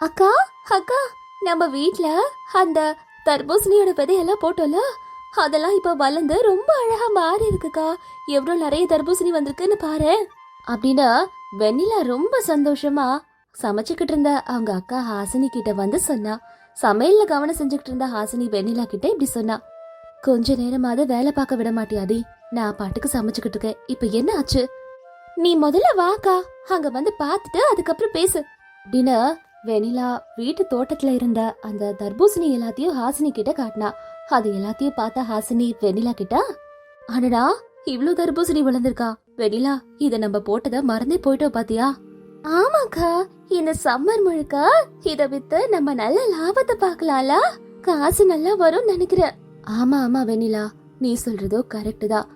அக்கா அக்கா நம்ம வீட்ல அந்த தர்பூசணியோட விதையெல்லாம் போட்டோம்ல? அதெல்லாம் இப்ப வளர்ந்து ரொம்ப அழகா மாறி இருக்குக்கா. எவ்வளவு நிறைய தர்பூசணி வந்திருக்குன்னு பாரு. அப்படின்னா வெண்ணிலா ரொம்ப சந்தோஷமா சமைச்சுக்கிட்டு இருந்த அவங்க அக்கா ஹாசினி கிட்ட வந்து சொன்னா சமையல்ல கவனம் செஞ்சுக்கிட்டு இருந்த ஹாசினி வெண்ணிலா கிட்ட இப்படி சொன்னா கொஞ்ச நேரமாவது வேலை பார்க்க விட மாட்டியாடி. நான் பாட்டுக்கு சமைச்சுக்கிட்டு இருக்கேன். இப்ப என்ன ஆச்சு? நீ முதல்ல வாக்கா. அங்க வந்து பார்த்துட்டு அதுக்கப்புறம் பேசு. அப்படின்னு வெனிலா வீட்டு தோட்டத்துல இருந்த அந்த தர்பூசணி எல்லாத்தையும் ஹாசினி கிட்ட காட்டினா. அது எல்லாத்தையும் பார்த்த ஹாசினி வெனிலா கிட்ட அடடா இவ்ளோ தர்பூசணி விழுந்திருக்கா வெனிலா இத நம்ம போட்டத மறந்தே போயிட்டோம் பாத்தியா? ஆமாக்கா இந்த சம்மர் முழுக்க இத வித்து நம்ம நல்ல லாபத்தை பார்க்கலாம்ல? காசு நல்லா வரும் நினைக்கிறேன் ஆமா ஆமா வெனிலா நீ சொல்றதோ கரெக்ட் தான்.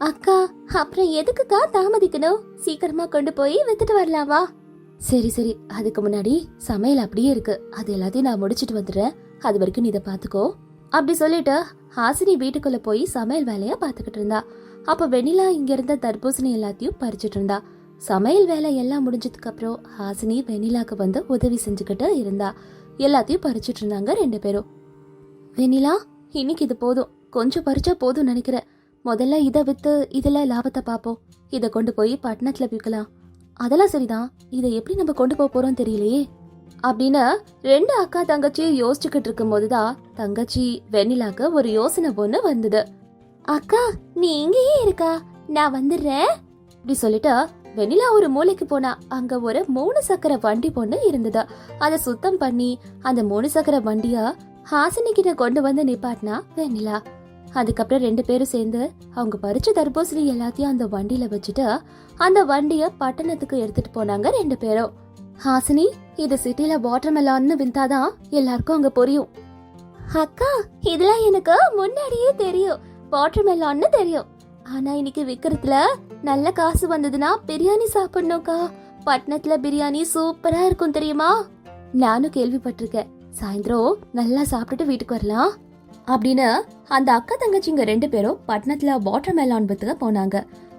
அக்கா அப்புறம் எதுக்குக்கா தாமதிக்கணும்? சீக்கிரமா கொண்டு போய் வித்துட்டு வரலாமா? சரி சரி. அதுக்கு முன்னாடி சமையல் அப்படியே இருக்கு. அது எல்லாத்தையும் நான் முடிச்சிட்டு வந்துடுறேன். அது வரைக்கும் நீ இதை பார்த்துக்கோ. அப்படி சொல்லிட்டு ஹாசினி வீட்டுக்குள்ள போய் சமையல் வேலையை பார்த்துக்கிட்டு இருந்தா. அப்போ வெண்ணிலா இங்க இருந்த தர்பூசணி எல்லாத்தையும் பறிச்சிட்டு இருந்தா. சமையல் வேலை எல்லாம் முடிஞ்சதுக்கு அப்புறம் ஹாசினி வெண்ணிலாக்கு வந்து உதவி செஞ்சுக்கிட்டு இருந்தா. எல்லாத்தையும் பறிச்சிட்டு இருந்தாங்க ரெண்டு பேரும். வெண்ணிலா இன்னைக்கு இது போதும். கொஞ்சம் பறிச்சா போதும் நினைக்கிறேன். முதல்ல இதை வித்து இதில் லாபத்தை பார்ப்போம். இதை கொண்டு போய் பட்டணத்தில் விற்கலாம். அதெல்லாம் சரிதான். இதை எப்படி நம்ம கொண்டு போக போறோம் தெரியலையே. அப்படின்னு ரெண்டு அக்கா தங்கச்சியும் யோசிச்சுக்கிட்டு இருக்கும் போதுதான் தங்கச்சி வெண்ணிலாக்கு ஒரு யோசனை பொண்ணு வந்தது. அக்கா நீ இங்கேயே இருக்கா? நான் வந்துடுறேன். இப்படி சொல்லிட்டு வெண்ணிலா ஒரு மூலைக்கு போனா அங்க ஒரு மூணு சக்கர வண்டி பொண்ணு இருந்தது. அதை சுத்தம் பண்ணி அந்த மூணு சக்கர வண்டிய ஹாசினி கிட்ட கொண்டு வந்து நிப்பாட்டினா வெண்ணிலா. அதுக்கப்புறம் ரெண்டு பேரும் சேர்ந்து அவங்க பறிச்ச தர்பூசணி எல்லாத்தையும் அந்த வண்டியில வச்சுட்டு அந்த வண்டிய பட்டணத்துக்கு எடுத்துட்டு போனாங்க ரெண்டு பேரும். ஹாசினி இது சிட்டில வாட்டர் மெலான்னு விந்தாதான் எல்லாருக்கும் அங்க புரியும். அக்கா இதெல்லாம் எனக்கு முன்னாடியே தெரியும். வாட்டர் மெலான்னு தெரியும். ஆனா இன்னைக்கு விக்கிறதுல நல்ல காசு வந்ததுன்னா பிரியாணி சாப்பிடணும்க்கா. பட்டணத்துல பிரியாணி சூப்பரா இருக்கும் தெரியுமா? நானும் கேள்விப்பட்டிருக்கேன். சாயந்தரம் நல்லா சாப்பிட்டுட்டு வீட்டுக்கு வரலாம். அப்படின்னு அந்த அக்கா தங்கச்சிங்க ரெண்டு பேரும் பட்டணத்துல வாட்டர் மெலான் வித்துக்க போனாங்க.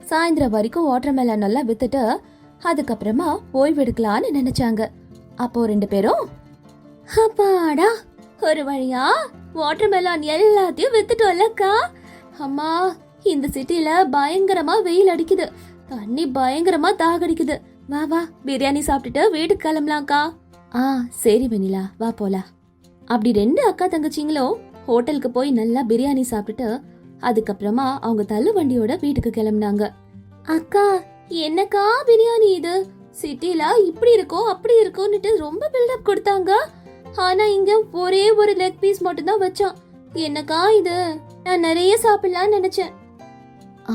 சாயந்தரம் வரைக்கும் வாட்டர் மெலான் நல்லா வித்துட்டு அதுக்கப்புறமா ஓய்வு எடுக்கலான்னு நினைச்சாங்க. அப்போ ரெண்டு பேரும் அப்பாடா ஒரு வழியா வாட்டர் மெலான் எல்லாத்தையும் வித்துட்டோம்லக்கா. அம்மா இந்த சிட்டில பயங்கரமா வெயில் அடிக்குது. தண்ணி பயங்கரமா தாகடிக்குது. வா வா பிரியாணி சாப்பிட்டுட்டு வீட்டுக்கு கிளம்பலாம்க்கா. ஆ சரி வெனிலா வா போலாம். அப்படி ரெண்டு அக்கா தங்கச்சிங்களும் ஹோட்டலுக்கு போய் நல்லா பிரியாணி சாப்பிட்டுட்டு அதுக்கப்புறமா அவங்க தள்ளு வண்டியோட வீட்டுக்கு கிளம்புனாங்க. அக்கா என்னக்கா பிரியாணி இது? சிட்டில இப்படி இருக்கோ அப்படி இருக்கோன்னுட்டு ரொம்ப பில்டப் கொடுத்தாங்க. ஆனா இங்க ஒரே ஒரு லெக் பீஸ் மட்டும் தான் வச்சான். என்னக்கா இது? நான் நிறைய சாப்பிடலாம்னு நினைச்சேன்.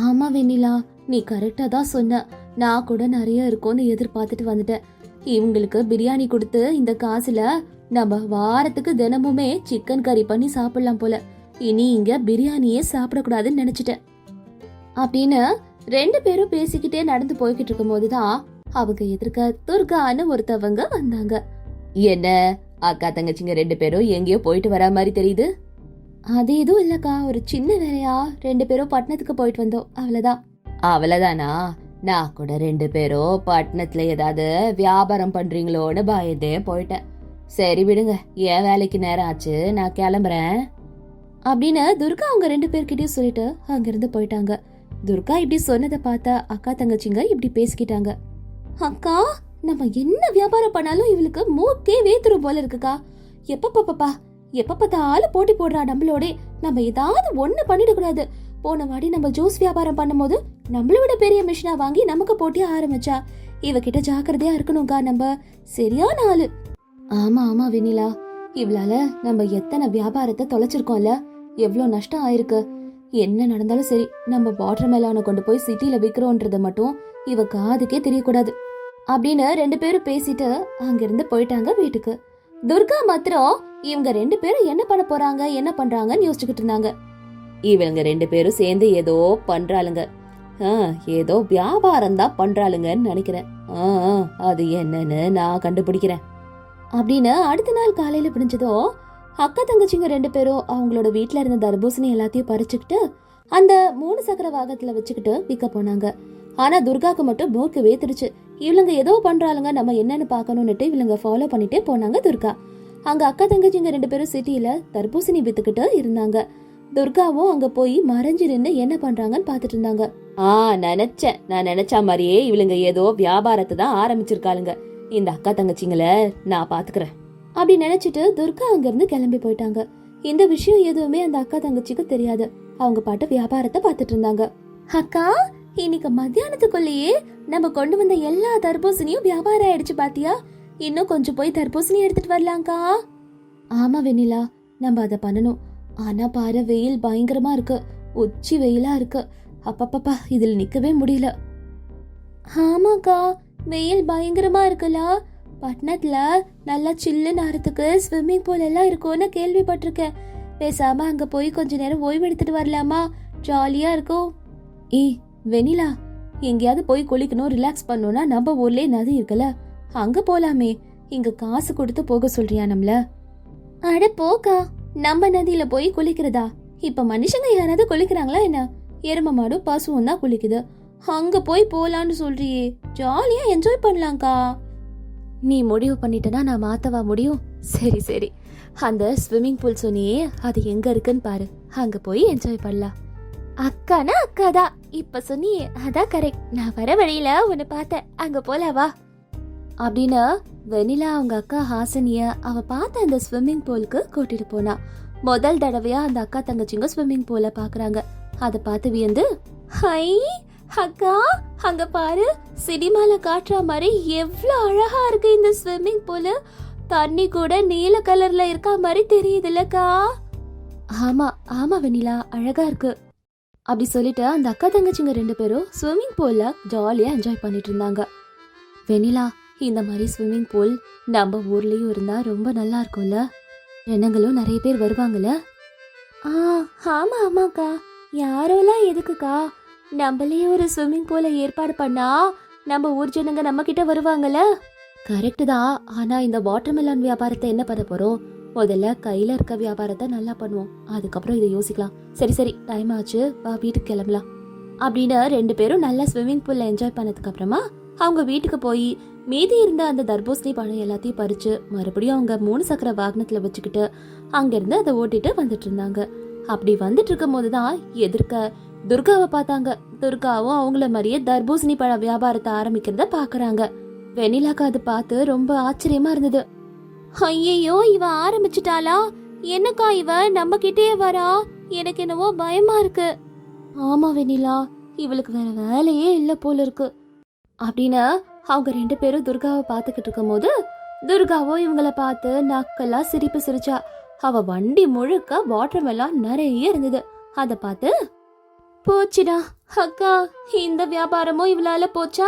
ஆமா வெண்ணிலா நீ கரெக்டா தான் சொன்ன. நான் கூட நிறைய இருக்கும்னு எதிர்பார்த்துட்டு வந்துட்டேன். இவங்களுக்கு பிரியாணி கொடுத்து இந்த காசுல நம்ம வாரத்துக்கு தினமுமே சிக்கன் கறி பண்ணி சாப்பிடலாம் போல. இனி இங்க பிரியாணியே சாப்பிடக்கூடாதுன்னு நினைச்சிட்டேன். அப்படின்னு ரெண்டு பேரும் பேசிக்கிட்டே நடந்து போய்கிட்டு இருக்கும் போதுதான் அவங்க எதிர்க்க துர்கான்னு ஒருத்தவங்க வந்தாங்க. என்ன? அக்கா தங்கச்சிங்க ரெண்டு பேரும் எங்கேயோ போயிட்டு வரா மாதிரி தெரியுது. அது எதுவும் இல்லக்கா ஒரு சின்ன வேலையா? ரெண்டு பேரும் பட்டணத்துக்கு போயிட்டு வந்தோம். அவ்வளவுதான். அவ்வளவுதானா? நான் கூட ரெண்டு பேரும் பட்டணத்துல ஏதாவது வியாபாரம் பண்றீங்களோன்னு பயந்தே போயிட்டேன். சரி விடுங்க என் வேலைக்கு நேரம் ஆச்சு நான் கிளம்புறேன். அப்படின்னு துர்கா அவங்க ரெண்டு பேர்கிட்டயும் சொல்லிட்டு அங்கிருந்து போயிட்டாங்க. துர்கா இப்படி சொன்னதை பார்த்தா அக்கா தங்கச்சிங்க இப்படி பேசிக்கிட்டாங்க. அக்கா நம்ம என்ன வியாபாரம் பண்ணாலும் இவளுக்கு மூக்கே வேத்துரும் போல இருக்குக்கா. எப்ப பாப்பா எப்ப பார்த்தாலும் போட்டி போடுறா நம்மளோட. நம்ம ஏதாவது ஒண்ணு பண்ணிடக்கூடாது போன வாடி நம்ம ஜூஸ் வியாபாரம் பண்ணும்போது நம்மள விட பெரிய மிஷினா வாங்கி நமக்கு போட்டி ஆரம்பிச்சா. இவகிட்ட ஜாக்கிரதையா இருக்கணும்க்கா நம்ம. சரியான ஆளு. ஆமா ஆமா வெண்ணிலா. இவளால நம்ம எத்தனை வியாபாரத்தை தொலைச்சிருக்கோம்ல? எவ்வளோ நஷ்டம் ஆயிருக்கு. என்ன நடந்தாலும் சரி நம்ம வாட்டர் மேலான கொண்டு போய் சிட்டில விற்கிறோன்றத மட்டும் இவ காதுக்கே தெரியக்கூடாது. அப்படின்னு ரெண்டு பேரும் பேசிட்டு அங்கிருந்து போயிட்டாங்க வீட்டுக்கு. துர்கா மாத்திரம் இவங்க ரெண்டு பேரும் என்ன பண்ண போறாங்க என்ன பண்றாங்கன்னு யோசிச்சுக்கிட்டு இருந்தாங்க. இவங்க ரெண்டு பேரும் சேர்ந்து ஏதோ பண்றாளுங்க. ஆ, ஏதோ வியாபாரம் தான் பண்றாளுங்கன்னு நினைக்கிறேன். ஆ, அது என்னன்னு நான் கண்டுபிடிக்கிறேன். அப்படின்னு அடுத்த நாள் காலையில பிடிஞ்சதோ அக்கா தங்கச்சிங்க ரெண்டு பேரும் அவங்களோட வீட்டில் இருந்த தர்பூசணி எல்லாத்தையும் பறிச்சுக்கிட்டு அந்த மூணு சக்கர வாகனத்துல வச்சுக்கிட்டு விற்க போனாங்க ஆனா துர்காக்கு மட்டும் மூக்கு வேத்துருச்சு. இவளுங்க ஏதோ பண்றாளுங்க நம்ம என்னன்னு பார்க்கணும்னுட்டு இவளுங்க ஃபாலோ பண்ணிட்டே போனாங்க துர்கா. அங்க அக்கா தங்கச்சிங்க ரெண்டு பேரும் சிட்டியில தர்பூசணி வித்துக்கிட்டு இருந்தாங்க. துர்காவும் அங்க போய் மறைஞ்சு நின்று என்ன பண்றாங்கன்னு பார்த்துட்டு இருந்தாங்க. ஆ நினைச்சேன். நான் நினச்சா மாதிரியே இவளுங்க ஏதோ வியாபாரத்தை தான் ஆரம்பிச்சிருக்காளுங்க. இந்த அக்கா தங்கச்சிங்கள நான் பாத்துக்கிறேன். அப்படி நினைச்சிட்டு துர்கா அங்கிருந்து கிளம்பி போயிட்டாங்க. இந்த விஷயம் எதுவுமே அந்த அக்கா தங்கச்சிக்கு தெரியாது. அவங்க பாட்டு வியாபாரத்தை பார்த்துட்டு இருந்தாங்க. அக்கா இன்னைக்கு மத்தியானத்துக்குள்ளேயே நம்ம கொண்டு வந்த எல்லா தர்பூசணியும் வியாபாரம் ஆயிடுச்சு பாத்தியா? இன்னும் கொஞ்சம் போய் தர்பூசணி எடுத்துட்டு வரலாம்க்கா. ஆமா வெண்ணிலா நம்ம அதை பண்ணணும். ஆனா பாரு வெயில் பயங்கரமா இருக்கு. உச்சி வெயிலா இருக்கு. அப்பப்பப்பா இதில் நிக்கவே முடியல. ஆமாக்கா வெயில் பயங்கரமா இருக்குல்ல? பட்டணத்துல நல்லா சில்லு நேரத்துக்கு ஸ்விம்மிங் பூல் எல்லாம் இருக்கும்னு கேள்விப்பட்டிருக்கேன். பேசாம அங்க போய் கொஞ்ச நேரம் ஓய்வு எடுத்துட்டு வரலாமா? ஜாலியா இருக்கும். ஏய் வெனிலா எங்கேயாவது போய் குளிக்கணும் ரிலாக்ஸ் பண்ணணும்னா நம்ம ஊர்லயே நதி இருக்குல்ல? அங்க போலாமே. இங்க காசு கொடுத்து போக சொல்றியா நம்மள? அட போக்கா நம்ம நதியில போய் குளிக்கிறதா? இப்ப மனுஷங்க யாராவது குளிக்கிறாங்களா என்ன? எரும மாடும் பசுவும் தான் குளிக்குது. அங்க போய் போலான்னு சொல்றியே. ஜாலியா என்ஜாய் பண்ணலாம்க்கா. நீ முடிவு பண்ணிட்டனா நான் மாத்தவா முடியும் சரி சரி. அந்த ஸ்விம்மிங் பூல் சொன்னியே அது எங்க இருக்குன்னு பாரு. அங்க போய் என்ஜாய் பண்ணலாம். அக்கானா அக்காதான் இப்ப சொன்னியே அதான் கரெக்ட் நான் வர வழியில உன்னை பார்த்தேன். அங்க போலாவா அப்படின்னு வெனிலா அவங்க அக்கா ஹாசனிய அவ பார்த்த அந்த ஸ்விம்மிங் பூலுக்கு கூட்டிட்டு போனா. முதல் தடவையா அந்த அக்கா தங்கச்சிங்க ஸ்விம்மிங் பூல பாக்குறாங்க அதை பார்த்து வியந்து ஹை அக்கா அங்க பாரு சினிமால காட்டுற மாதிரி எவ்வளவு அழகா இருக்கு இந்த ஸ்விம்மிங் பூல் தண்ணி கூட நீல கலர்ல இருக்கா மாதிரி தெரியுதுல்லக்கா. ஆமா ஆமா வெண்ணிலா அழகா இருக்கு. அப்படி சொல்லிட்டு அந்த அக்கா தங்கச்சிங்க ரெண்டு பேரும் ஸ்விம்மிங் பூல்ல ஜாலியா என்ஜாய் பண்ணிட்டு இருந்தாங்க. வெண்ணிலா இந்த மாதிரி ஸ்விம்மிங் பூல் நம்ம ஊர்லயும் இருந்தா ரொம்ப நல்லா இருக்கும்ல? ஜனங்களும் நிறைய பேர் வருவாங்கல்ல? ஆ ஆமா ஆமாக்கா. யாரோலாம் எதுக்குக்கா? நம்மளே ஒரு ஸ்விம்மிங் பூலை ஏற்பாடு பண்ணா நம்ம ஊர் ஜனங்க நம்ம கிட்ட வருவாங்கல்ல? கரெக்டு தான். ஆனா இந்த வாட்டர்மெலன் வியாபாரத்தை என்ன பண்ண போறோம்? முதல்ல கையில இருக்க வியாபாரத்தை நல்லா பண்ணுவோம். அதுக்கப்புறம் இதை யோசிக்கலாம். சரி சரி டைம் ஆச்சு. வா வீட்டுக்கு கிளம்பலாம். அப்படின்னு ரெண்டு பேரும் நல்லா ஸ்விம்மிங் பூல்ல என்ஜாய் பண்ணதுக்கு அப்புறமா அவங்க வீட்டுக்கு போய் மீதி இருந்த அந்த தர்பூசணி பழம் எல்லாத்தையும் பறிச்சு மறுபடியும் அவங்க மூணு சக்கர வாகனத்துல வச்சுக்கிட்டு அங்கிருந்து அதை ஓட்டிட்டு வந்துட்டு இருந்தாங்க. அப்படி வந்துட்டு இருக்கும் போதுதான் எதிர்க்க துர்காவை பார்த்தாங்க. துர்காவும் அவங்கள மாதிரியே தர்பூசணி பழ வியாபாரத்தை ஆரம்பிக்கிறத பாக்குறாங்க வெனிலாக்கு அது பார்த்து ரொம்ப ஆச்சரியமா இருந்தது. ஐயையோ இவ ஆரம்பிச்சிட்டாளா? என்னக்கா இவ? நம்ம கிட்டே வரா? எனக்கு என்னவோ பயமா இருக்கு. ஆமா வெண்ணிலா இவளுக்கு வேற வேலையே இல்ல போல இருக்கு. அப்படின்னு அவங்க ரெண்டு பேரும் துர்காவை பார்த்துக்கிட்டு இருக்கும்போது துர்காவோ இவங்கள பார்த்து நாக்கெல்லாம் சிரிப்பு சிரிச்சா. அவ வண்டி முழுக்க வாட்டர் மெல்லாம் நிறைய இருந்தது. அதை பார்த்து போச்சுடா. அக்கா இந்த வியாபாரமும் இவளால போச்சா?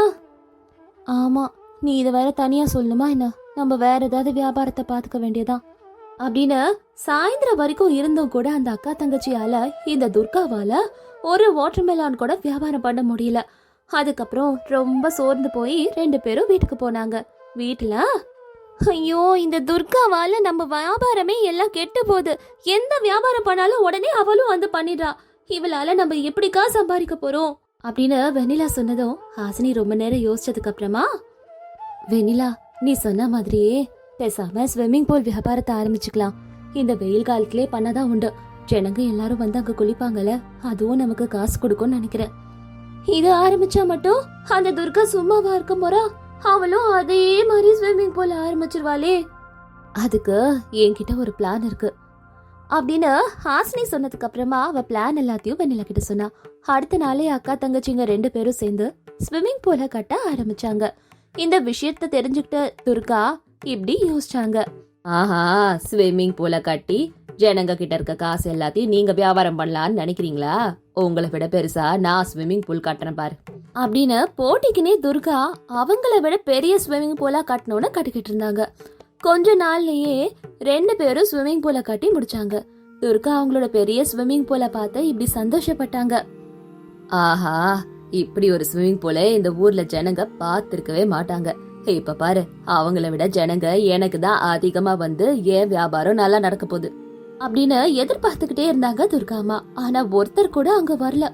ஆமா நீ இதை வேற தனியா சொல்லணுமா என்ன? நம்ம வேற ஏதாவது வியாபாரத்தை பார்த்துக்க வேண்டியதா அப்படின்னு சாயந்தரம் வரைக்கும் இருந்தும் கூட அந்த அக்கா தங்கச்சியால இந்த துர்காவால ஒரு வாட்டர்மெலான் கூட வியாபாரம் பண்ண முடியல. அதுக்கப்புறம் ரொம்ப சோர்ந்து போய் ரெண்டு பேரும் வீட்டுக்கு போனாங்க. வீட்டுல ஐயோ இந்த துர்காவால நம்ம வியாபாரமே எல்லாம் கெட்டு போகுது. எந்த வியாபாரம் பண்ணாலும் உடனே அவளும் வந்து பண்ணிடுறா. இவளால நம்ம எப்படிக்கா சம்பாதிக்க போறோம்? அப்படின்னு வெண்ணிலா சொன்னதும் ஹாசினி ரொம்ப நேரம் யோசிச்சதுக்கு அப்புறமா வெண்ணிலா நீ சொன்ன மாதிரியே பேசாம ஸ்விம்மிங் பூல் வியாபாரத்தை ஆரம்பிச்சுக்கலாம். இந்த வெயில் காலத்திலே பண்ணாதான் உண்டு. ஜனங்க எல்லாரும் வந்து அங்க குளிப்பாங்கல்ல அதுவும் நமக்கு காசு கொடுக்கும்னு நினைக்கிறேன். இது ஆரம்பிச்சா மட்டும் அந்த துர்கா சும்மாவா இருக்க போறா? அவளும் அதே மாதிரி ஸ்விம்மிங் பூல் ஆரம்பிச்சிருவாளே? அதுக்கு என்கிட்ட ஒரு பிளான் இருக்கு. அப்படின்னு ஹாசினி சொன்னதுக்கு அப்புறமா அவ பிளான் எல்லாத்தையும் வெண்ணிலா கிட்ட சொன்னா. அடுத்த நாளே அக்கா தங்கச்சிங்க ரெண்டு பேரும் சேர்ந்து ஸ்விம்மிங் பூல கட்ட ஆரம்பிச்சாங்க. இந்த விஷயத்த தெரிஞ்சுக்கிட்ட துர்கா இப்படி யோசிச்சாங்க. ஆஹா ஸ்விம்மிங் பூல கட்டி ஜனங்க கிட்ட இருக்க காசு எல்லாத்தையும் நீங்க வியாபாரம் பண்ணலாம்னு நினைக்கிறீங்களா? உங்களை விட பெருசா நான் ஸ்விம்மிங் பூல் கட்டுறேன் பாரு. அப்படின்னு போட்டிக்குனே துர்கா அவங்கள விட பெரிய ஸ்விம்மிங் பூலா கட்டணும்னு கட்டிக்கிட்டு இருந்தாங்க. கொஞ்ச நாள்லயே ரெண்டு பேரும் ஸ்விம்மிங் பூலை கட்டி முடிச்சாங்க. துர்கா அவங்களோட பெரிய ஸ்விம்மிங் பூலை பார்த்து இப்படி சந்தோஷப்பட்டாங்க. ஆஹா இப்படி ஒரு ஸ்விம்மிங் பூலை இந்த ஊர்ல ஜனங்க பார்த்திருக்கவே மாட்டாங்க. இப்ப பாரு அவங்கள விட ஜனங்க எனக்கு தான் அதிகமா வந்து ஏன் வியாபாரம் நல்லா நடக்க போகுது? அப்படின்னு எதிர்பார்த்துக்கிட்டே இருந்தாங்க துர்காமா ஆனா ஒருத்தர் கூட அங்க வரல.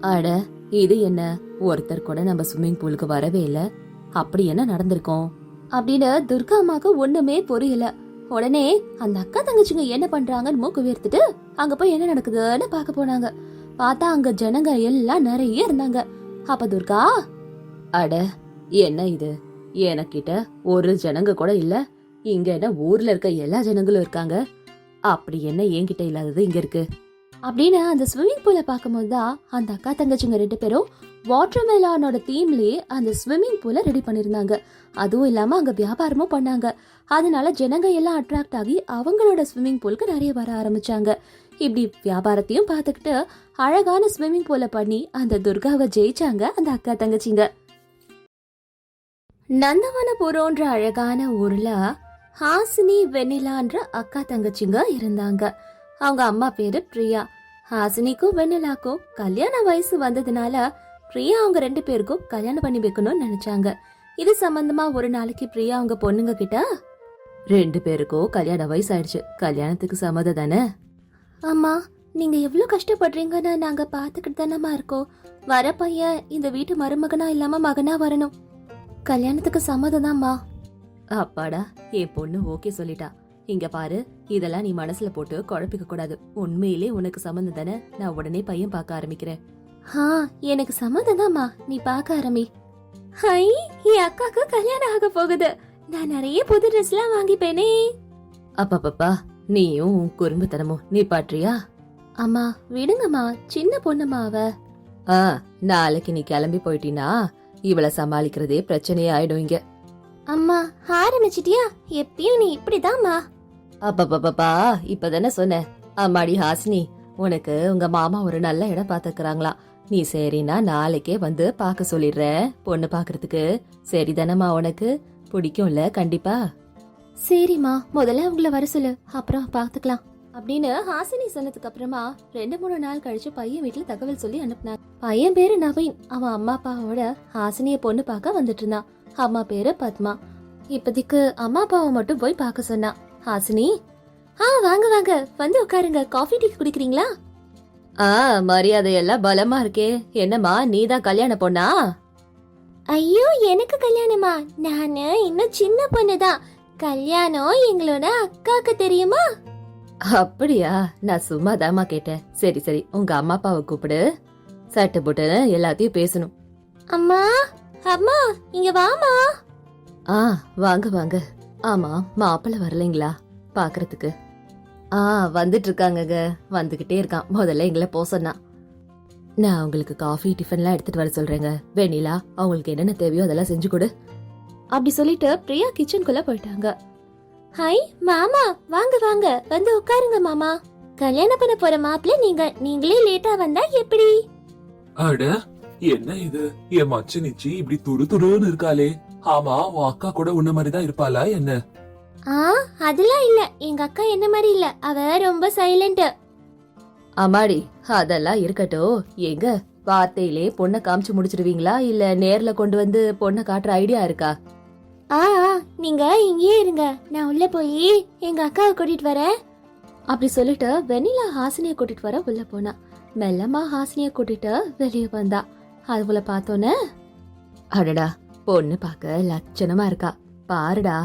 அட இது என்ன? ஒருத்தர் கூட நம்ம ஸ்விம்மிங் பூலுக்கு வரவே இல்ல. அப்படி என்ன நடந்திருக்கும்? அப்படின்னு துர்கா அம்மாக்கு ஒண்ணுமே புரியல. உடனே அந்த அக்கா தங்கச்சிங்க என்ன பண்றாங்கன்னு மூக்கு உயர்த்திட்டு அங்க போய் என்ன நடக்குதுன்னு பார்க்க போனாங்க. பார்த்தா அங்க ஜனங்க எல்லாம் நிறைய இருந்தாங்க. அப்ப துர்கா அட என்ன இது? எனக்கிட்ட ஒரு ஜனங்க கூட இல்ல. இங்க என்ன ஊர்ல இருக்க எல்லா ஜனங்களும் இருக்காங்க. அப்படி என்ன என்கிட்ட இல்லாதது இங்க இருக்கு? அப்படின்னு அந்த ஸ்விம்மிங் பூலை பார்க்கும்போது தான் அந்த அக்கா தங்கச்சிங்க ரெண்டு பேரும் வாட்டர் மெலானோட தீம்லயே அந்த ஸ்விம்மிங் பூலை ரெடி பண்ணியிருந்தாங்க அதுவும் இல்லாம அங்க வியாபாரமும் பண்ணாங்க. அதனால ஜனங்க எல்லாம் அட்ராக்ட் ஆகி அவங்களோட ஸ்விம்மிங் பூலுக்கு நிறைய வர ஆரம்பிச்சாங்க. இப்படி வியாபாரத்தையும் பார்த்துக்கிட்டு அழகான ஸ்விம்மிங் பூலை பண்ணி அந்த துர்காவை ஜெயிச்சாங்க அந்த அக்கா தங்கச்சிங்க. நந்தவனபுரம்ன்ற அழகான ஊர்ல ஹாசினி வெண்ணிலான்ற அக்கா தங்கச்சிங்க இருந்தாங்க. அவங்க அம்மா பேரு பிரியா. ஹாசினிக்கும் வெண்ணிலாக்கும் கல்யாண வயசு வந்ததுனால பிரியா அவங்க ரெண்டு பேருக்கும் கல்யாணம் பண்ணி வைக்கணும்னு நினைச்சாங்க. இது சம்பந்தமா ஒரு நாளைக்கு பிரியா அவங்க பொண்ணுங்க கிட்ட ரெண்டு பேருக்கும் கல்யாண வயசாயிடுச்சு. கல்யாணத்துக்கு சம்மதம் தானே? ஆமா நீங்க எவ்வளவு கஷ்டப்படுறீங்கன்னு நாங்க பாத்துக்கிட்டு தானம்மா இருக்கோம். வர பையன் இந்த வீட்டு மருமகனா இல்லாம மகனா வரணும். கல்யாணத்துக்கு சம்மதம் தான்மா. அப்பாடா என் பொண்ணு ஓகே சொல்லிட்டா. இங்க பாரு இதெல்லாம் நீ மனசுல போட்டு குழப்பிக்க கூடாது. உண்மையிலே உனக்கு சம்மந்தம் தானே? நான் உடனே பையன் பார்க்க ஆரம்பிக்கிறேன். ஆ எனக்கு சம்மதம் தான்மா நீ பார்க்க ஆரம்பி. ஹை என் அக்காக்கு கல்யாணம் ஆக போகுது. நான் நிறைய புது ட்ரெஸ்லாம் வாங்கிப்பேனே. அப்பப்பப்பா நீயும் உன் குறும்புத்தனமும் நீ பாட்றியா அம்மா விடுங்கம்மா. சின்ன பொண்ணுமா அவ. ஆ நாளைக்கு நீ கிளம்பி போயிட்டீனா இவள சமாளிக்கிறதே பிரச்சனையே ஆயிடும் இங்க. அம்மா ஆரம்பிச்சிட்டியா? எப்பயும் நீ இப்படிதாம்மா. அப்பப்பப்பா இப்பதானே சொன்ன அம்மாடி ஹாசினி உனக்கு உங்க மாமா ஒரு நல்ல இடம் பாத்துக்கிறாங்களாம் நீ சரினா நாளைக்கே வந்து பார்க்க சொல்லிடுறேன் பொண்ணு பாக்குறதுக்கு சரிதானம்மா உனக்கு. பிடிக்கும்ல கண்டிப்பா. சரிம்மா முதல்ல அவங்கள வர சொல்லு. அப்புறம் பாத்துக்கலாம் அப்படின்னு ஹாசினி சொன்னதுக்கு அப்புறமா ரெண்டு மூணு நாள் கழிச்சு பையன் வீட்டுல தகவல் சொல்லி அனுப்புனாங்க. பையன் பேரு நவீன். அவன் அம்மா அப்பாவோட ஹாசினிய பொண்ணு பார்க்க வந்துட்டு இருந்தான். அம்மா பேரு பத்மா. இப்போதைக்கு அம்மா அப்பாவை மட்டும் போய் பார்க்க சொன்னான். ஹாசினி? ஆ வாங்க வாங்க. வந்து உட்காருங்க. Coffee tea குடிக்கிறீங்களா? ஆ மரியாதை எல்லாம் பலமா இருக்கே. என்னம்மா நீதான் கல்யாண பொண்ணா? ஐயோ எனக்கு கல்யாணமா? நானு இன்னும் சின்ன பொண்ணுதான். கல்யாணம் எங்களோட அக்காக்கு தெரியுமா? அப்படியா? நான் சும்மா தாமா கேட்டேன். சரி சரி உங்க அம்மா அப்பாவை கூப்பிடு. சட்டை போட்டு எல்லாத்தையும் பேசணும். அம்மா அம்மா இங்க வாமா ஆ வாங்க வாங்க. ஆமா மாப்பிள்ள வரலைங்களா? பாக்குறதுக்கு. ஆ வந்துட்டு இருக்காங்கங்க வந்துகிட்டே இருக்கான். முதல்ல எங்களை போ சொன்னான் நான் உங்களுக்கு காஃபி டிஃபன்லாம் எடுத்துட்டு வர சொல்றேங்க. வெண்ணிலா அவங்களுக்கு என்னென்ன தேவையோ அதெல்லாம் செஞ்சு கொடு. அப்படி சொல்லிட்டு பிரியா கிச்சனுக்குள்ள போயிட்டாங்க. ஹாய் மாமா வாங்க வாங்க. வந்து உட்காருங்க மாமா. கல்யாணம் பண்ண போற மாப்பிள்ள நீங்க. நீங்களே லேட்டா வந்தா எப்படி? அட என்ன இது? என் மச்சு நிச்சி இப்படி துரு துருன்னு இருக்காளே. ஆமா உன் அக்கா கூட உன்ன மாதிரிதான் இருப்பாளா என்ன? ஆ அதெல்லாம் இல்ல. எங்க அக்கா என்ன மாதிரி இல்ல. அவ ரொம்ப சைலண்ட் அம்மாடி அதெல்லாம் இருக்கட்டும். எங்க வார்த்தையிலே பொண்ணை காமிச்சு முடிச்சிடுவீங்களா இல்ல நேர்ல கொண்டு வந்து பொண்ணை காட்டுற ஐடியா இருக்கா? ஆ ஆ, நீங்க இங்கேயே இருங்க. நான் உள்ள போய் எங்க அக்காவை கூட்டிட்டு வரேன். அப்படி சொல்லிட்டு வெண்ணிலா ஹாசினிய கூட்டிட்டு வர உள்ள போனா. மெல்லமா ஹாசினிய கூட்டிட்டு வெளியே வந்தா. அதுல பார்த்தோன்னே அடடா பொண்ணு பார்க்க லட்சணமா இருக்கா. பாருடா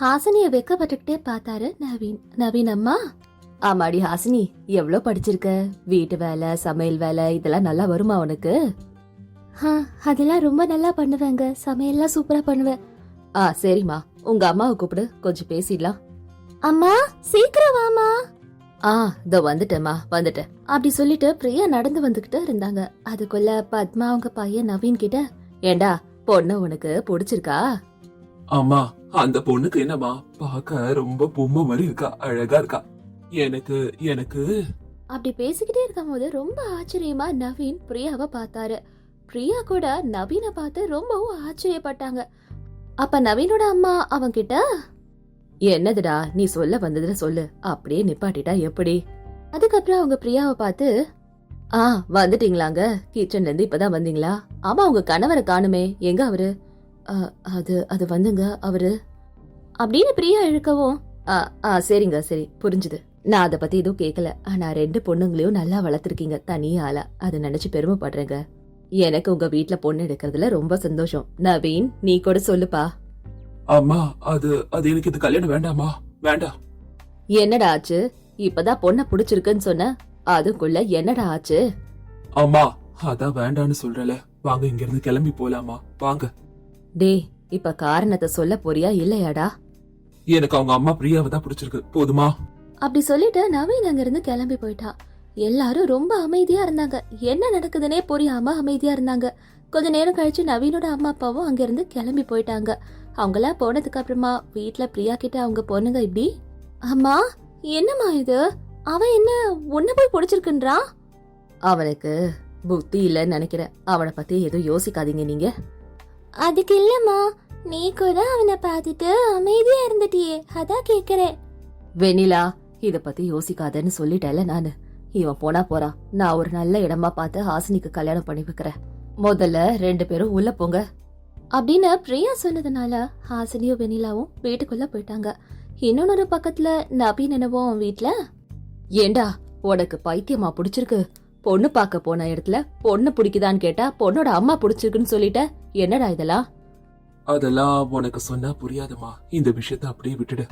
ஹாசினிய வெக்கப்பட்டுக்கிட்டே பார்த்தாரு நவீன். நவீன் அம்மா? ஆமாடி ஹாசினி எவ்வளோ படிச்சிருக்க? வீட்டு வேலை சமையல் வேலை இதெல்லாம் நல்லா வருமா உனக்கு? அதெல்லாம் ரொம்ப நல்லா பண்ணுவேங்க. சமையல்லாம் சூப்பரா பண்ணுவேன். ஆ சரிம்மா. உங்க அம்மாவை கூப்பிடு. கொஞ்சம் பேசிடலாம். அம்மா சீக்கிரம் வாமா ஆ இதோ வந்துட்டேம்மா. வந்துட்டேன். அப்படி சொல்லிட்டு பிரியா நடந்து வந்துகிட்டு இருந்தாங்க. அதுக்குள்ள பத்மா அவங்க பையன் நவீன் கிட்ட ஏண்டா பொண்ணு உனக்கு பிடிச்சிருக்கா? அம்மா அந்த பொண்ணுக்கு என்னமா பார்க்க ரொம்ப பொம்மை மாதிரி இருக்கா அழகா இருக்கா? எனக்கு எனக்கு அப்படி பேசிக்கிட்டே இருக்கும்போது ரொம்ப ஆச்சரியமா நவீன் பிரியாவை பார்த்தாரு. பிரியா கூட நவீனை பார்த்து ரொம்பவும் ஆச்சரியப்பட்டாங்க. அப்ப நவீனோட அம்மா அவங்க கிட்ட என்னதுடா நீ சொல்ல வந்ததுல சொல்லு. அப்படியே நிப்பாட்டிட்டா எப்படி? அதுக்கப்புறம் அவங்க பிரியாவை பார்த்து ஆ வந்துட்டீங்களாங்க. கிச்சன்ல இருந்து இப்பதான் வந்தீங்களா? ஆமா உங்க கணவரை காணுமே. எங்க அவரு? அது அது வந்துங்க அவரு. அப்படின்னு பிரியா இழுக்கவும் "ஆ, சரிங்க சரி புரிஞ்சுது. நான் அதை பத்தி எதுவும் கேட்கல ஆனா ரெண்டு பொண்ணுங்களையும் நல்லா வளர்த்துருக்கீங்க தனி ஆளா. அதை நினைச்சு பெருமைப்படுறேங்க. எனக்கு உங்க வீட்ல பொண்ணு எடுக்கிறதுல ரொம்ப சந்தோஷம். நவீன் நீ கூட சொல்லுப்பா. அம்மா அது அது எனக்கு இது கல்யாணம் வேண்டாமா வேண்டாம் என்னடா ஆச்சு? இப்பதான் பொண்ண புடிச்சிருக்குன்னு சொன்ன? அதுக்குள்ள என்னடா ஆச்சு? அம்மா அதான் வேண்டான்னு சொல்றல. வாங்க இங்க இருந்து கிளம்பி போலாமா வாங்க. டேய் இப்ப காரணத்தை சொல்ல போறியா இல்லையாடா? எனக்கு அவங்க அம்மா பிரியாவை தான் பிடிச்சிருக்கு. போதுமா? அப்படி சொல்லிட்டு நவீன் அங்கிருந்து கிளம்பி போயிட்டான் எல்லாரும் ரொம்ப அமைதியா இருந்தாங்க. என்ன நடக்குதுன்னே புரியாம அமைதியா இருந்தாங்க. கொஞ்ச நேரம் கழிச்சு நவீனோட அம்மா அப்பாவும் அங்கிருந்து கிளம்பி போயிட்டாங்க. அவங்களாம் போனதுக்கு அப்புறமா வீட்ல பிரியா கிட்ட அவங்க பொண்ணுங்க இப்படி அம்மா என்னம்மா இது? அவன் என்ன உன்ன போய் பிடிச்சிருக்குன்றான் அவனுக்கு புத்தி இல்லைன்னு நினைக்கிறேன். அவனை பத்தி எதுவும் யோசிக்காதீங்க நீங்க. அதுக்கு இல்லம்மா. நீ கூட அவனை பார்த்துட்டு அமைதியா இருந்துட்டியே. அதான் கேக்குறேன். வெண்ணிலா இத பத்தி யோசிக்காதன்னு சொல்லிட்டேல நானு. இவன் போனா போறான் நான் ஒரு நல்ல இடமா பார்த்து ஹாசினிக்கு கல்யாணம் பண்ணி வைக்கிறேன். முதல்ல ரெண்டு பேரும் உள்ள போங்க. அப்படின்னு பிரியா சொன்னதுனால ஹாசினியும் வெண்ணிலாவும் வீட்டுக்குள்ள போயிட்டாங்க. இன்னொன்னொரு பக்கத்துல நபீன் என்னவோ வீட்ல? ஏண்டா உனக்கு பைத்தியமா பிடிச்சிருக்கு? பொண்ணு பார்க்க போன இடத்துல பொண்ணு பிடிக்குதான்னு கேட்டா பொண்ணோட அம்மா பிடிச்சிருக்குன்னு சொல்லிட்ட. என்னடா இதெல்லாம் அதெல்லாம் உனக்கு சொன்னா புரியாதுமா. இந்த விஷயத்த அப்படியே விட்டுடு.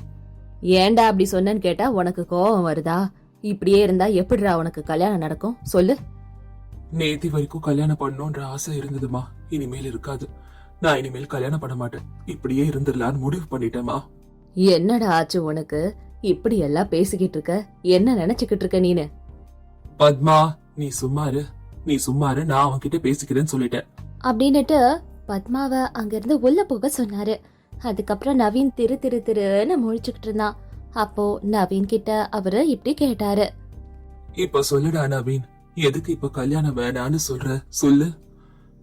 ஏன்டா அப்படி சொன்னேன்னு கேட்டா உனக்கு கோவம் வருதா? இப்படியே இருந்தா எப்படிடா உனக்கு கல்யாணம் நடக்கும்? சொல்லு. நேத்தி வரைக்கும் கல்யாணம் பண்ணணும்ன்ற ஆசை இருந்ததுமா. இனிமேல் இருக்காது. நான் இனிமேல் கல்யாணம் பண்ண மாட்டேன். இப்படியே இருந்துடலான்னு முடிவு பண்ணிட்டேமா என்னடா ஆச்சு உனக்கு? இப்படி எல்லாம் பேசிக்கிட்டு இருக்க? என்ன நினைச்சுக்கிட்டு இருக்க நீனு? பத்மா நீ சும்மாரு நீ சும்மாரு நான் அவன்கிட்ட பேசிக்கிறேன்னு சொல்லிட்டேன். அப்படின்னுட்டு பத்மாவை அங்கிருந்து உள்ள போக சொன்னாரு. அதுக்கப்புறம் நவீன் திரு திரு திருன்னு முழிச்சுக்கிட்டு இருந்தான். அப்போ நவீன் கிட்ட அவரு இப்படி கேட்டாரு. இப்ப சொல்லுடா நவீன் எதுக்கு இப்ப கல்யாணம் வேணான்னு சொல்ற? சொல்லு.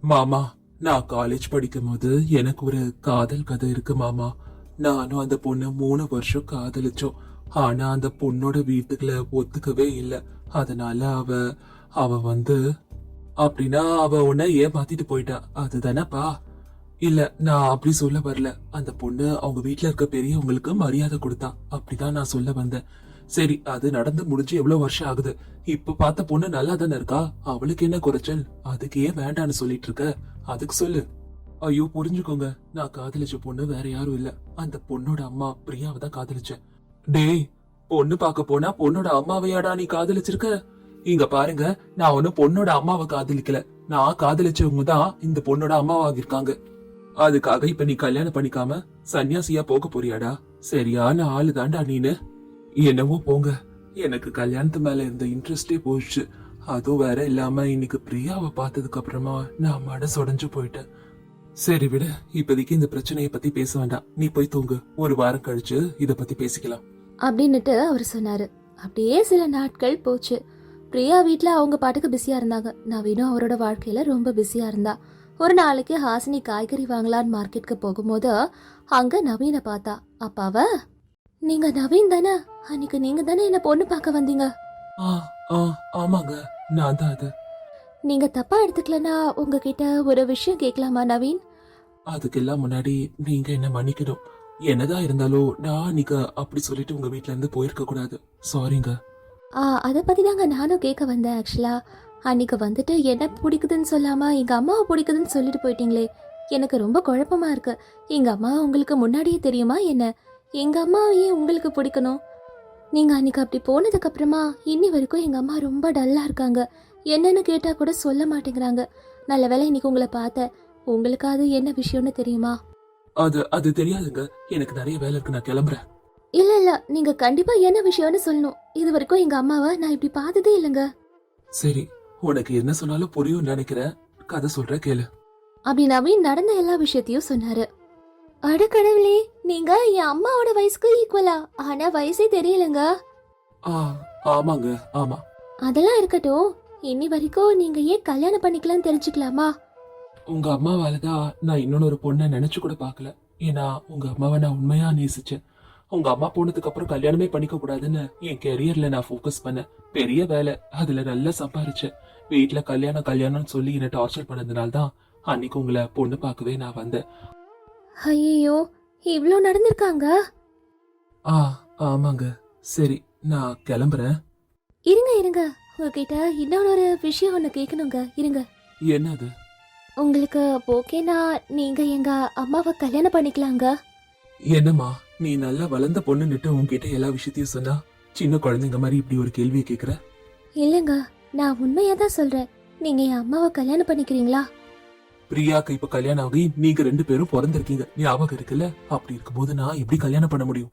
மாமா நான் காலேஜ் படிக்கும் போது எனக்கு ஒரு காதல் கதை இருக்கு மாமா. நானும் அந்த பொண்ணு மூணு வருஷம் காதலிச்சோம். ஆனா அந்த பொண்ணோட வீட்டுக்குள்ள ஒத்துக்கவே இல்லை. அதனால அவ அவ வந்து அப்படின்னா அவ உன்னை ஏமாத்திட்டு போயிட்டா. அதுதானப்பா? இல்ல நான் அப்படி சொல்ல வரல. அந்த பொண்ணு அவங்க வீட்டுல இருக்க பெரியவங்களுக்கு மரியாதை கொடுத்தா. அப்படிதான் நான் சொல்ல வந்தேன். சரி அது நடந்து முடிஞ்சு எவ்வளவு வருஷம் ஆகுது? இப்ப பார்த்த பொண்ணு நல்லா தானே இருக்கா? அவளுக்கு என்ன குறைச்சல்? அதுக்கு ஏன் வேண்டான்னு சொல்லிட்டு இருக்க? அதுக்கு சொல்லு. ஐயோ புரிஞ்சுக்கோங்க. நான் காதலிச்ச பொண்ணு வேற யாரும் இல்ல. அந்த பொண்ணோட அம்மா பிரியாவை தான் காதலிச்சேன். டேய் பொண்ணு பார்க்க போனா பொண்ணோட அம்மாவையாடா நீ காதலிச்சிருக்க? இங்க பாருங்க நான் ஒன்னும் பொண்ணோட அம்மாவை காதலிக்கல. நான் காதலிச்சவங்க தான் இந்த பொண்ணோட அம்மாவாகிருக்காங்க அதுக்காக இப்ப நீ கல்யாணம் பண்ணிக்காம சன்னியாசியா போக போறியாடா? சரியான ஆளு தாண்டா நீனு. என்னவோ போங்க. எனக்கு கல்யாணத்து மேல இருந்த இன்ட்ரெஸ்டே போயிடுச்சு. அதுவும் வேற இல்லாம இன்னைக்கு பிரியாவை பார்த்ததுக்கு அப்புறமா நான் மட சொடைஞ்சு போயிட்டேன். சரி விட இப்போதைக்கு இந்த பிரச்சனையை பத்தி பேச வேண்டாம். நீ போய் தூங்கு. ஒரு வாரம் கழிச்சு இத பத்தி பேசிக்கலாம். அப்படின்னுட்டு அவர் சொன்னாரு. அப்படியே சில நாட்கள் போச்சு. பிரியா வீட்டில் அவங்க பாட்டுக்கு பிஸியா இருந்தாங்க. நவீனும் அவரோட வாழ்க்கையில ரொம்ப பிஸியா இருந்தா. ஒரு நாளைக்கு ஹாசினி காய்கறி வாங்கலான்னு மார்க்கெட்டுக்கு போகும்போது அங்க நவீனை பார்த்தா. அப்பாவ நீங்க நவீன் தானே? அன்னைக்கு நீங்க தானே என்ன பொண்ணு பார்க்க வந்தீங்க? ஆ ஆ ஆமாங்க நான் தான் அது. நீங்க தப்பா எடுத்துக்கலனா உங்ககிட்ட ஒரு விஷயம் கேட்கலாமா நவீன்? அதுக்கெல்லாம் முன்னாடி நீங்க என்ன மன்னிக்கணும். என்னதான் இருந்தாலும் நான் அன்னைக்கு அப்படி சொல்லிட்டு உங்க வீட்ல இருந்து போயிருக்க கூடாது. சாரிங்க ஆ அதை பத்தி தாங்க நானும் கேட்க வந்தேன் ஆக்சுவலா. அன்னைக்கு வந்துட்டு என்ன பிடிக்குதுன்னு சொல்லாம எங்க அம்மாவை பிடிக்குதுன்னு சொல்லிட்டு போயிட்டீங்களே. எனக்கு ரொம்ப குழப்பமா இருக்கு. எங்க அம்மா உங்களுக்கு முன்னாடியே தெரியுமா என்ன? எங்க அம்மாவையே உங்களுக்கு பிடிக்கணும்? நீங்க அன்னைக்கு அப்படி போனதுக்கு அப்புறமா இன்னி வரைக்கும் எங்க அம்மா ரொம்ப டல்லா இருக்காங்க. என்னன்னு கேட்டா கூட சொல்ல மாட்டேங்கிறாங்க. நல்ல வேளை இன்னைக்கு உங்களை பார்த்தேன் உங்களுக்கு அது என்ன விஷயம்னு தெரியுமா? அது அது தெரியாதுங்க. எனக்கு நிறைய வேலை இருக்கு. நான் கிளம்புறேன். இல்ல இல்ல. நீங்க கண்டிப்பா என்ன விஷயம்னு சொல்லணும். இது வரைக்கும் எங்க அம்மாவை நான் இப்படி பார்த்ததே இல்லைங்க. சரி. உனக்கு என்ன சொன்னாலும் புரியும் நினைக்கிறேன். கதை சொல்ற கேளு. அப்படி நவீன் நடந்த எல்லா விஷயத்தையும் சொன்னாரு. அட கடவுளே நீங்க என் அம்மாவோட வயசுக்கு ஈக்குவலா ஆனா வயசே தெரியலங்க. ஆ ஆமாங்க ஆமா. அதெல்லாம் இருக்கட்டும். இன்னி வரைக்கும் நீங்க ஏன் கல்யாணம் பண்ணிக்கலாம்னு தெரிஞ்சுக்கலாமா? உங்க அம்மாவால தான் நான் இன்னொன்னு பொண்ணை நினைச்சு கூட பார்க்கல. ஏன்னா உங்க அம்மாவை நான் உண்மையா நேசிச்சேன். உங்க அம்மா போனதுக்கு அப்புறம் கல்யாணமே பண்ணிக்க கூடாதுன்னு என் கெரியர்ல நான் ஃபோக்கஸ் பண்ணேன் பெரிய வேலை. அதுல நல்லா சம்பாரிச்சேன். வீட்ல கல்யாணம் கல்யாணம்னு சொல்லி என்ன டார்ச்சர் பண்ணதுனால தான் அன்னைக்கு உங்களை பொண்ணு பார்க்கவே நான் வந்தேன். ஐயோ இவ்ளோ நடந்திருக்காங்க? ஆ ஆமாங்க. சரி நான் கிளம்புறேன். இருங்க இருங்க. உங்ககிட்ட இன்னொரு விஷயம் ஒண்ணு கேட்கணுங்க. இருங்க. என்னது? உங்களுக்கு ஓகேனா நீங்க எங்க அம்மாவை கல்யாணம் பண்ணிக்கலாங்க? என்னம்மா? நீ நல்லா வளர்ந்த பொண்ணுன்னுட்டு உன்கிட்ட எல்லா விஷயத்தையும் சொன்னா சின்ன குழந்தைங்க மாதிரி இப்படி ஒரு கேள்வியை கேக்குற? இல்லைங்க நான் உண்மையா தான் சொல்றேன். நீங்க என் அம்மாவை கல்யாணம் பண்ணிக்கிறீங்களா? பிரியாக்கு இப்ப கல்யாணம் ஆகி நீங்க ரெண்டு பேரும் பிறந்திருக்கீங்க. ஞாபகம் இருக்குல்ல? அப்படி இருக்கும்போது நான் எப்படி கல்யாணம் பண்ண முடியும்?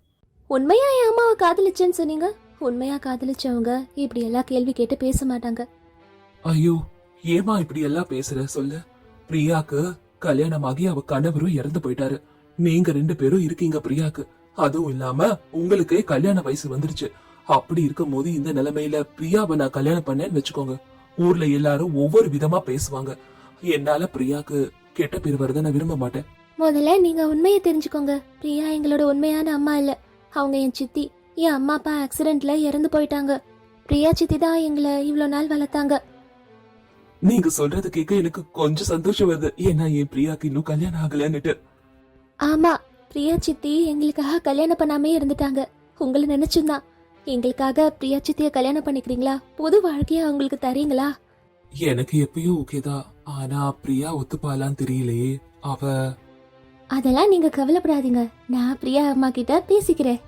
உண்மையா என் அம்மாவை காதலிச்சேன்னு சொன்னீங்க? உண்மையா காதலிச்சவங்க இப்படி எல்லாம் கேள்வி கேட்டு பேச மாட்டாங்க. ஐயோ ஏமா இப்படி எல்லாம் பேசுற? சொல்லு. பிரியாக்கு கல்யாணமாகி அவ கணவரும் இறந்து போயிட்டாரு. நீங்க ரெண்டு பேரும் இருக்கீங்க பிரியாக்கு. அதுவும் இல்லாம உங்களுக்கே கல்யாண வயசு வந்துருச்சு. அப்படி இருக்கும்போது இந்த நிலைமையில பிரியாவை நான் கல்யாணம் பண்ணேன்னு வச்சுக்கோங்க. ஊர்ல எல்லாரும் ஒவ்வொரு விதமா பேசுவாங்க. என்னால பிரியாக்கு கெட்ட பேர் வரத நான் விரும்ப மாட்டேன். முதல்ல நீங்க உண்மையை தெரிஞ்சுக்கோங்க. பிரியா எங்களோட உண்மையான அம்மா இல்ல. அவங்க என் சித்தி என் அம்மா அப்பா ஆக்சிடென்ட்ல இறந்து போயிட்டாங்க. பிரியா சித்தி தான் எங்களை இவ்வளோ நாள் வளர்த்தாங்க. நீங்க சொல்றது கேட்க எனக்கு கொஞ்சம் சந்தோஷம் வருது. ஏன்னா என் பிரியாக்கு இன்னும் கல்யாணம் ஆகலன்னுட்டு. ஆமா பிரியா சித்தி எங்களுக்காக கல்யாணம் பண்ணாமே இருந்துட்டாங்க. உங்களை நினைச்சுதான் எங்களுக்காக பிரியா சித்திய கல்யாணம் பண்ணிக்கிறீங்களா? புது வாழ்க்கைய அவங்களுக்கு தரீங்களா? எனக்கு எப்பயும் ஓகேதான் ஆனா பிரியா ஒத்துப்பாலான்னு தெரியலையே. அவ அதெல்லாம் நீங்க கவலைப்படாதீங்க. நான் பிரியா அம்மா கிட்ட பேசிக்கிறேன்.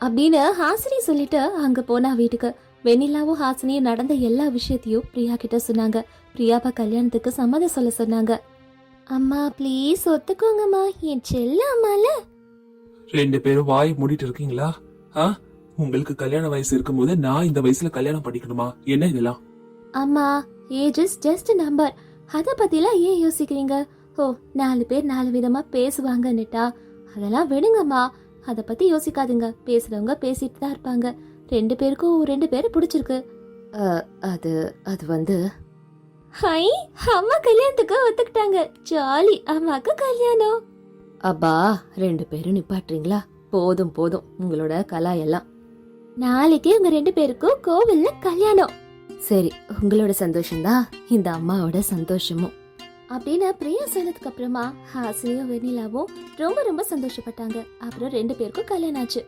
அப்படின்னு ஹாசினி சொல்லிட்டு அங்க போனா வீட்டுக்கு. வெண்ணிலாவும் ஹாசினியும் நடந்த எல்லா விஷயத்தையும் பிரியா கிட்ட சொன்னாங்க. பிரியாப்பா கல்யாணத்துக்கு சம்மதம் சொல்ல சொன்னாங்க. அம்மா ப்ளீஸ் ஒத்துக்கோங்கம்மா. என் செல்ல அம்மால. ரெண்டு பேரும் வாய் மூடிட்டு இருக்கீங்களா? ஆ? உங்களுக்கு கல்யாண வயசு இருக்கும்போது நான் இந்த வயசுல கல்யாணம் பண்ணிக்கணுமா? என்ன இதெல்லாம்? அம்மா ஏஜ் இஸ் ஜஸ்ட் நம்பர் அத பத்திலாம் ஏன் யோசிக்கிறீங்க? ஓ நாலு பேர் நாலு விதமா பேசுவாங்கன்னுட்டா. அதெல்லாம் விடுங்கம்மா. அத பத்தி யோசிக்காதுங்க. பேசுறவங்க பேசிட்டு தான் இருப்பாங்க. ரெண்டு பேருக்கும் ரெண்டு பேரை பிடிச்சிருக்கு. அது அது வந்து ஹை அம்மா கல்யாணத்துக்கு ஒத்துக்கிட்டாங்க. ஜாலி அம்மாக்கு கல்யாணம். அப்பா ரெண்டு பேரும் நிப்பாட்டுறீங்களா? போதும் போதும். உங்களோட கலா எல்லாம். நாளைக்கு உங்க ரெண்டு பேருக்கும் கோவில்ல கல்யாணம். சரி உங்களோட சந்தோஷம்தான் இந்த அம்மாவோட சந்தோஷமும். அப்படின்னு பிரியா சொன்னதுக்கு அப்புறமா ஹாசினியும் வெண்ணிலாவும் ரொம்ப ரொம்ப சந்தோஷப்பட்டாங்க. அப்புறம் ரெண்டு பேருக்கும் கல்யாணம் ஆச்சு.